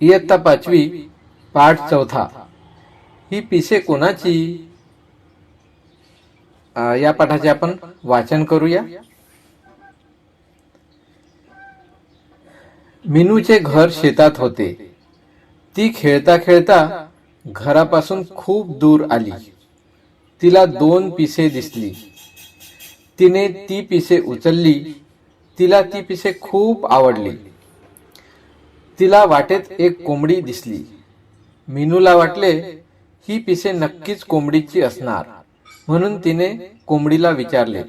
इयत्ता पाचवी पाठ चौथा. ही पिसे कोणाची? या पाठाचे आपण वाचन करूया. मिनूचे घर शेतात होते. ती खेळता खेळता घरापासून खूप दूर आली. तिला दोन पिसे दिसली. तिने ती पिसे उचलली. तिला ती पिसे खूप आवडली. तिला वाटेत एक कोंबडी दिसली. मिनूला वाटले ही पिसे नक्कीच कोंबडीची असणार. म्हणून तिने कोंबडीला विचारले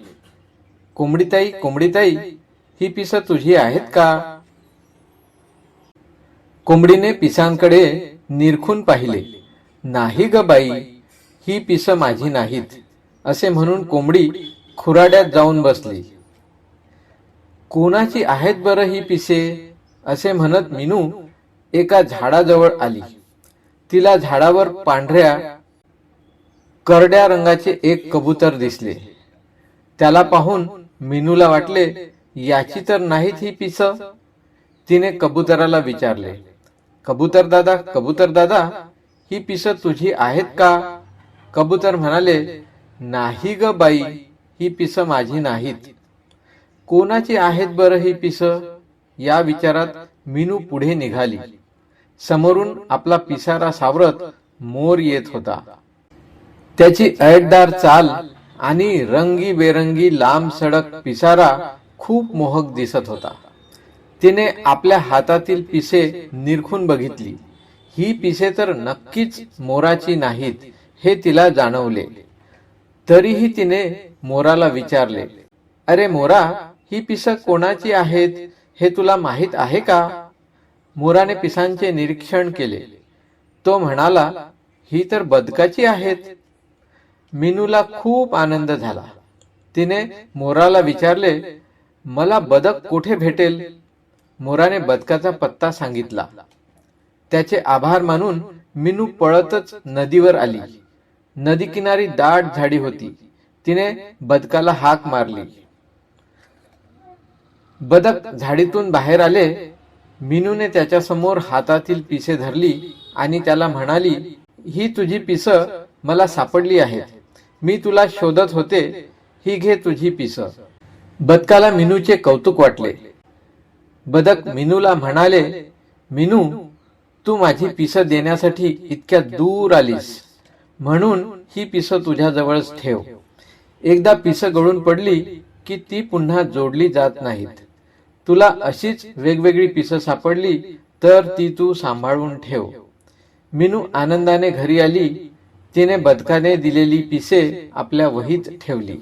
कोंबडीताई कोंबडीताई ही पिसं तुझी आहेत का? कोंबडीने पिसांकडे निरखून पाहिले नाही ग बाई ही पिसं माझी नाहीत असे म्हणून कोंबडी खुराड्यात जाऊन बसली. कोणाची आहेत बरं ही पिसे? असे म्हणत मिनू एका झाडाजवळ आली. तिला झाडावर पांढऱ्या करड्या रंगाचे एक कबूतर दिसले. त्याला पाहून मिनूला वाटले याची तर नाहीत ही पिस. तिने कबुतराला विचारले कबूतर दादा कबूतर दादा ही पिस तुझी आहेत का? कबूतर म्हणाले नाही ग बाई ही पिस माझी नाहीत. कोणाची आहेत बरं ही पिसं? या विचारात मीनू पुढे निघाली. समोरून आपला पिसारा सावरत मोर येत होता. त्याची ऐटदार चाल आणि रंगीबेरंगी लांब सडक पिसारा खूप मोहक दिसत होता. तिने आपल्या हातातील पिसे निरखून बघितली. ही पिसे तर नक्कीच मोराची नाहीत हे तिला जाणवले. तरीही तिने मोराला विचारले अरे मोरा ही पिसं कोणाची आहेत? हे तुला माहीत आहे का? मोराने पिसांचे निरीक्षण केले. तो म्हणाला ही तर बदकाची आहेत. मिनूला खूप आनंद झाला. तिने मोराला विचारले मला बदक कुठे भेटेल? मोराने बदकाचा पत्ता सांगितला. त्याचे आभार मानून मिनू पळतच नदीवर आली. नदी किनारी दाट झाडी होती. तिने बदकाला हाक मारली. बदक झाडीतून बाहेर आले मिनूने त्याच्यासमोर हातातील पिसे धरली आणि त्याला म्हणाली ही तुझी पिस मला सापडली आहेत. मी तुला शोधत होते ही घे तुझी पिस. बदकाला मिनूचे कौतुक वाटले. बदक मिनूला म्हणाले मिनू तू माझी पिस देण्यासाठी इतक्या दूर आलीस. म्हणून ही पिस तुझ्या जवळच ठेव. एकदा पिस गळून पडली की ती पुन्हा जोडली जात नाहीत. तुला अशीच वेगवेगळी पिसं सापडली तर ती तू सांभाळून ठेव. मिनू आनंदाने घरी आली तिने बदकाने दिलेली पिसे आपल्या वहीत ठेवली.